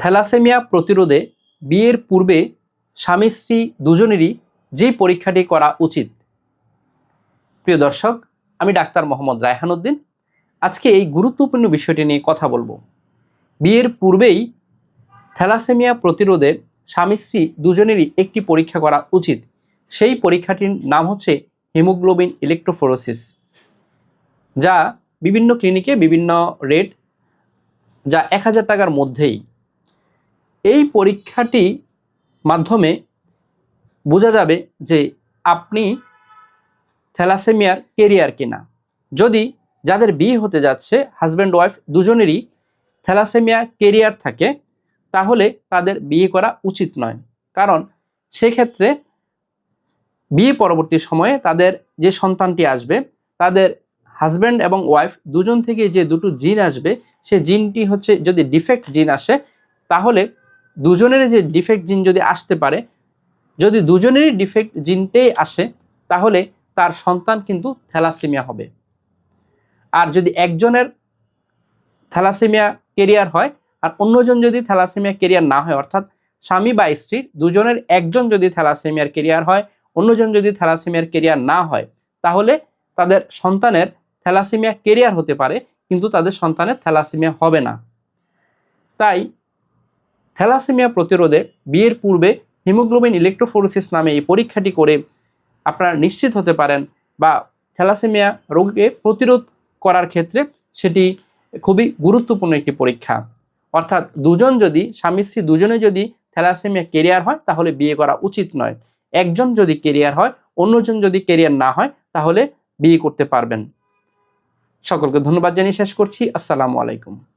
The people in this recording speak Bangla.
থ্যালাসেমিয়া প্রতিরোধে বিয়ের পূর্বে স্বামী স্ত্রী দুজনেরই যে পরীক্ষাটি করা উচিত। প্রিয় দর্শক, আমি ডাক্তার মোহাম্মদ রায়হানুদ্দিন আজকে এই গুরুত্বপূর্ণ বিষয়টি নিয়ে কথা বলব। বিয়ের পূর্বেই থ্যালাসেমিয়া প্রতিরোধে স্বামী স্ত্রী দুজনেরই একটি পরীক্ষা করা উচিত। সেই পরীক্ষাটির নাম হচ্ছে হিমোগ্লোবিন ইলেকট্রোফোরোসিস, যা বিভিন্ন ক্লিনিকে বিভিন্ন রেট, যা এক হাজার টাকার মধ্যেই এই পরীক্ষাটি মাধ্যমে বোঝা যাবে যে আপনি থ্যালাসেমিয়ার কেরিয়ার কিনা। যদি যাদের বিয়ে হতে যাচ্ছে, হাজব্যান্ড, ওয়াইফ দুজনেরই থ্যালাসেমিয়া কেরিয়ার থাকে, তাহলে তাদের বিয়ে করা উচিত নয়। কারণ সেক্ষেত্রে বিয়ে পরবর্তী সময়ে তাদের যে সন্তানটি আসবে, তাদের হাজব্যান্ড এবং ওয়াইফ দুজন থেকে যে দুটো জিন আসবে, সে জিনটি হচ্ছে যদি ডিফেক্ট জিন আসে, তাহলে দুজনের যে ডিফেক্ট জিন যদি আসতে পারে, যদি দুজনেরই ডিফেক্ট জিনটাই আসে, তাহলে তার সন্তান কিন্তু থ্যালাসেমিয়া হবে। আর যদি একজনের থ্যালাসেমিয়া কেরিয়ার হয়, আর অন্যজন যদি থ্যালাসেমিয়া কেরিয়ার না হয়, অর্থাৎ স্বামী বা স্ত্রী, দুজনের একজন যদি থ্যালাসেমিয়ার কেরিয়ার হয়, অন্যজন যদি থ্যালাসেমিয়ার কেরিয়ার না হয়, তাহলে তাদের সন্তানের থ্যালাসেমিয়া কেরিয়ার হতে পারে, কিন্তু তাদের সন্তানের থ্যালাসেমিয়া হবে না। তাই থ্যালাসেমিয়া প্রতিরোধে বিয়ের পূর্বে হিমোগ্লোবিন ইলেকট্রোফোরোসিস নামে এই পরীক্ষাটি করে আপনারা নিশ্চিত হতে পারেন বা থ্যালাসেমিয়া রোগকে প্রতিরোধ করার ক্ষেত্রে সেটি খুবই গুরুত্বপূর্ণ একটি পরীক্ষা। অর্থাৎ দুজন যদি, স্বামী স্ত্রী দুজনে যদি থ্যালাসেমিয়া কেরিয়ার হয়, তাহলে বিয়ে করা উচিত নয়। একজন যদি কেরিয়ার হয়, অন্যজন যদি কেরিয়ার না হয়, তাহলে বিয়ে করতে পারবেন। সকলকে ধন্যবাদ জানিয়ে শেষ করছি। আসসালামু আলাইকুম।